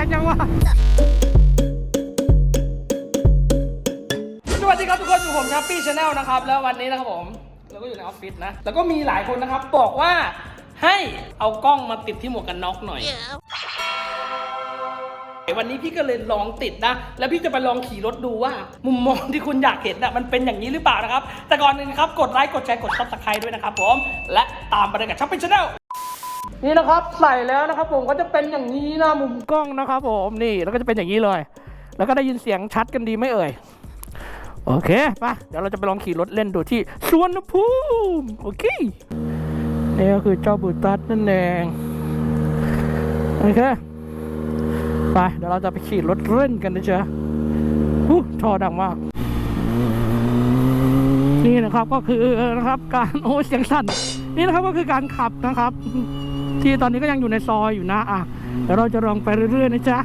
รงจังวะสวัสดีครับทุกคนอยู่ผมชัปปี้ชาแนลนะครับ แล้ววันนี้นะครับผม เราก็อยู่ในออฟฟิศนะ แล้วก็มีหลายคนนะครับ บอกว่าให้เอากล้องมาติดที่หมวกกันน็อกหน่อย วันนี้พี่ก็เลยลองติดนะ แล้วพี่จะไปลองขี่รถดูว่า มุมมองที่คุณอยากเห็นน่ะมันเป็นอย่างนี้หรือเปล่านะครับ แต่ก่อนอื่นครับ กดไลค์ กดแชร์ กดซับสไครต์ด้วยนะครับผม และตามไปเลยกับช้อปปิ้งชาแนล นี่นะครับใส่แล้วนะครับ ผมก็จะเป็นอย่างนี้นะมุมกล้องนะครับผมนี่แล้วก็จะเป็นอย่างนี้เลย แล้วก็ได้ยินเสียงชัดกันดีไม่เอ่ยโอเคไปเดี๋ยวเราจะไปลองขี่รถเล่นดูที่สวนภูมิโอเคนี่ก็คือเจ้าบูตัสนั่นเองโอเคไปเดี๋ยวเราจะไปขี่รถเล่นกันนะจ๊ะอู้ทอดังมาก นี่นะครับก็คือนะครับการโอ้เสียงสั่นนี่นะครับก็คือการขับนะครับ ที่ตอนนี้ก็ยังอยู่ในซอยอยู่นะอะเดี๋ยวเราจะลองไปเรื่อยๆนะจ๊ะ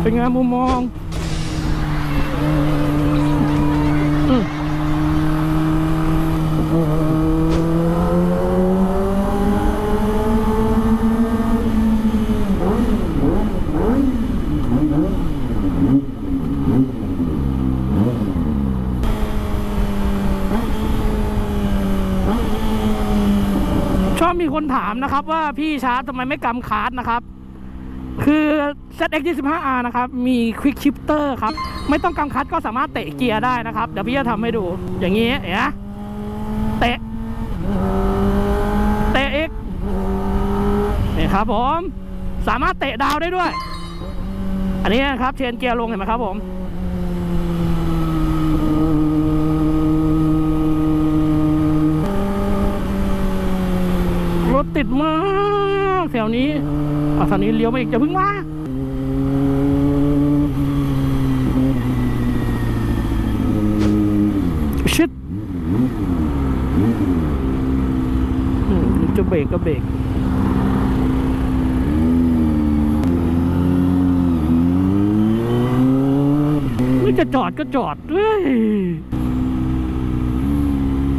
เป็นไงมุมมอง ชอบมีคนถามนะครับว่าพี่ชาร์จทำไมไม่กำคาร์ดนะครับ คือ ZX 25R นะครับ มี Quick Shifter ครับ ไม่ต้องกำคัดก็สามารถเตะเกียร์ได้นะครับ เดี๋ยวพี่จะทำให้ดู อย่างนี้เห็นไหมเตะ เตะอีกนี่ครับผม สามารถเตะดาวได้ด้วย อันนี้นครับเชนเกียร์ลงเห็นไหมครับผม ถติดมากแถวนี้อะทานี้เลี้ยวมาอีกจะพึ่งมาชิดจะเบรกก็เบรกไม่จะจอดก็จอดเฮ้ย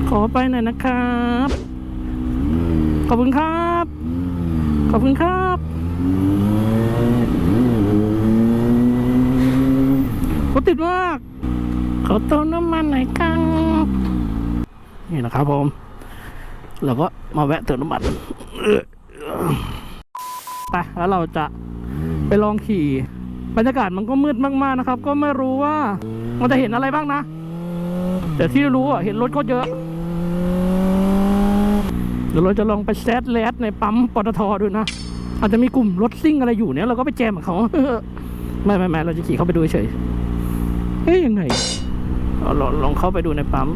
ขอไปหน่อยนะครับ ขอบคุณครับ ขอบคุณครับ รถติดมาก ขอเติมน้ำมันหน่อยกันนี่นะครับผม เราก็มาแวะเติมน้ำมันไปแล้วเราจะไปลองขี่ บรรยากาศมันก็มืดมากๆนะครับ ก็ไม่รู้ว่า มันจะเห็นอะไรบ้างนะ แต่ที่รู้อะ เห็นรถก็เยอะ ดี๋ยวเราจะลองไปแซดแลดในปั๊มปตทดูนะ อาจจะมีกลุ่มรถซิ่งอะไรอยู่เนี่ยเราก็ไปแจมกับเขาไม่ไม่ไม่เราจะขี่เข้าไปดูเฉยเฮ้ยยังไงเอาลองลองเข้าไปดูในปั๊ม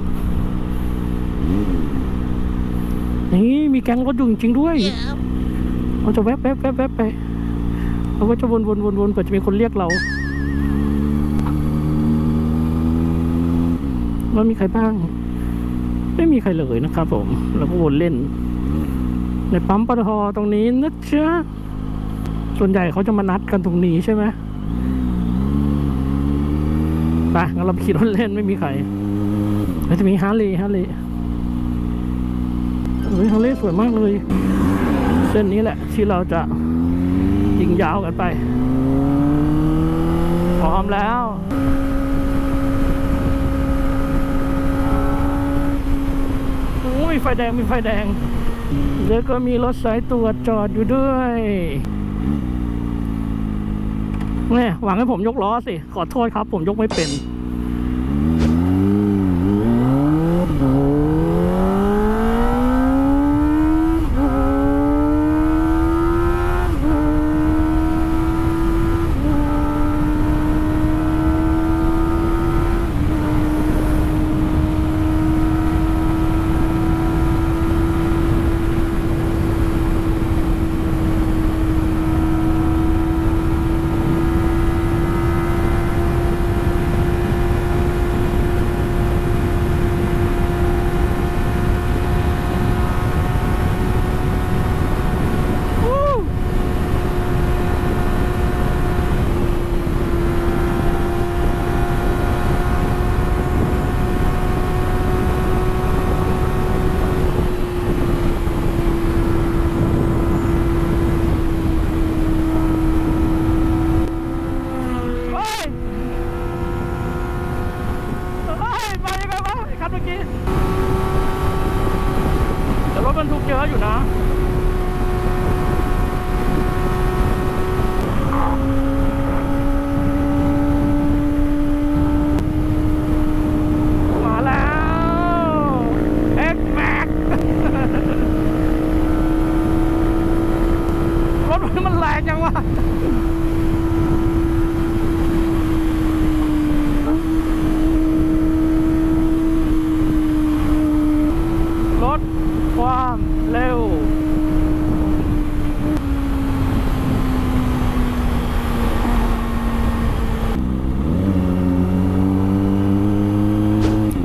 นี่มีแก๊งรถอยู่จริงด้วยเราจะแวบแวบแวบแวบไปเราก็จะวนวนวนวนเผื่อจะมีคนเรียกเราว่ามีใครบ้าง ไม่มีใครเลยนะครับผม เราก็วนเล่น ในปั๊มปตทตรงนี้นะจ๊ะส่วนใหญ่เขาจะมานัดกันตรงนี้ใช่ไหมไปงั้นเราขี่รถเล่นไม่มีใครแล้วจะมีฮาร์เลย์ฮาร์เลย์เฮ้ยฮาร์เลย์สวยมากเลย เส้นนี้แหละ ที่เราจะยิงยาวกันไป พร้อมแล้วโอ้ยไฟแดงมีไฟแดง แล้วก็มีรถสายตรวจจอดอยู่ด้วยแม่หวังให้ผมยกล้อสิ ขอโทษครับ ผมยกไม่เป็น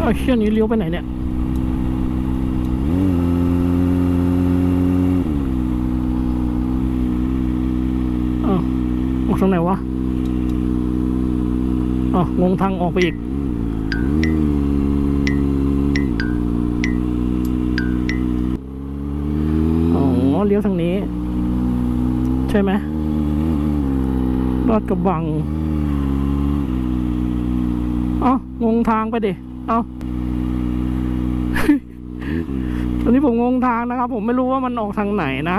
เอ้ยเชี่ยนี้เลี้ยวไปไหนเนี่ยอ้าวออกทางไหนวะอ๋องงทางออกไปอีกอ๋อเลี้ยวทางนี้ ใช่ไหมลอดกระบังอ้างงทางไปดิ เอ้า ตอนนี้ผมงงทางนะครับ ผมไม่รู้ว่ามันออกทางไหนนะ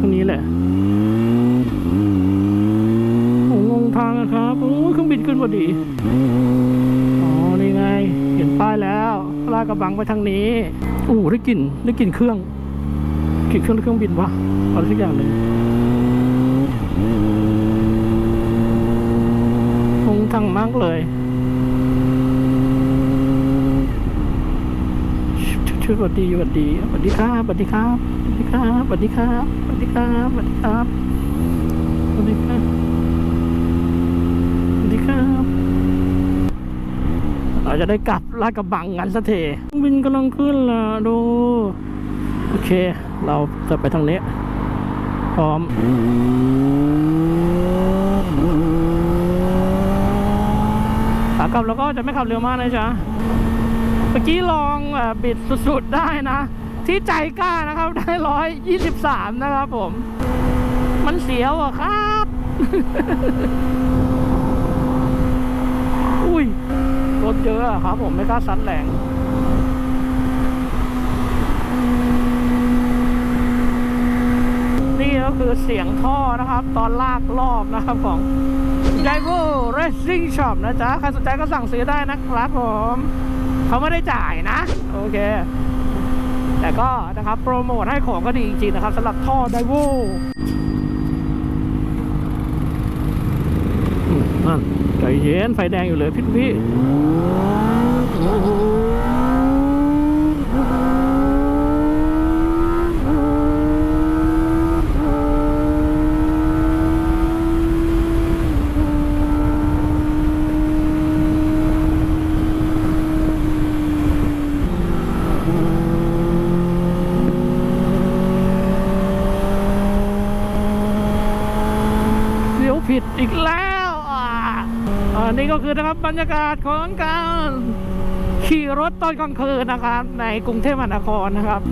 ทางนี้แหละผมงงทางนะครับ โอ้เครื่องบินขึ้นพอดี อ๋อ นี่ไง เห็นป้ายแล้วลาดกระบังไปทางนี้โอ้ได้กลิ่นได้กลิ่นเครื่องกลิ่นเครื่องเครื่องบินวะอะไรสักอย่างหนึ่งงงทางมากเลย สวัสดีสวัสดีสวัสดีครับสวัสดีครับสวัสดีครับสวัสดีครับสวัสดีครับสวัสดีครับสวัสดีครับสวัสดีครับเราจะได้กลับลาดกระบังกันสักทีเครื่องบินกำลังขึ้นละดูโอเค เราจะไปทางนี้ พร้อมขากลับแล้วก็จะไม่ขับเร็วมากนะจ๊ะ มื่อกี้ลองบิดสุดๆได้นะ ที่ใจกล้านะครับได้ร้อยยี่สิบสามนะครับผม มันเสียวอะครับ อุ้ยรถเยอะอะครับผมไม่กล้าซัดแรงนี่ก็คือเสียงท่อนะครับ ตอนลากรอบนะครับของ d i v o Racing Shop นะจ๊ะ ใครสนใจก็สั่งซื้อได้นะครับผม เขาไม่ได้จ่ายนะ โอเค แต่ก็นะครับโปรโมทให้ของก็ดีจริงๆนะครับสำหรับท่อไดโวนั่นใจเย็นไฟแดงอยู่เลยพี่พี่ ผิดอีกแล้วอันนี้ก็คือนะครับบรรยากาศของการขี่รถตอนกลางคืนนะครับ ในกรุงเทพมหานครนะครับ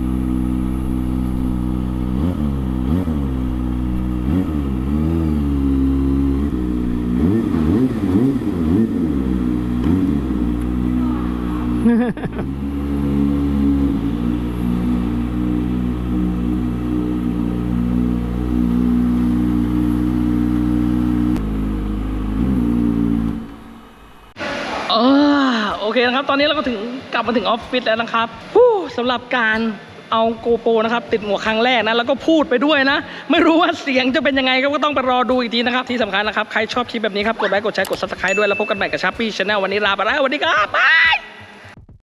เออโอ เคนะครับ ตอนนี้เราก็ถึงกลับมาถึงออฟฟิศแล้วนะครับฮู้สำหรับการเอาโกโปรนะครับ ติดหมวกครั้งแรกนะ แล้วก็พูดไปด้วยนะ ไม่รู้ว่าเสียงจะเป็นยังไงก็ต้องไปรอดูอีกทีนะครับ ที่สำคัญนะครับ ใครชอบคลิปแบบนี้ครับ กดไลค์กดแชร์กดซับสไครต์ด้วย แล้วพบกันใหม่กับชาร์ปี้ชาแนลวันนี้ลาไปแล้วสวัสดีครับบาย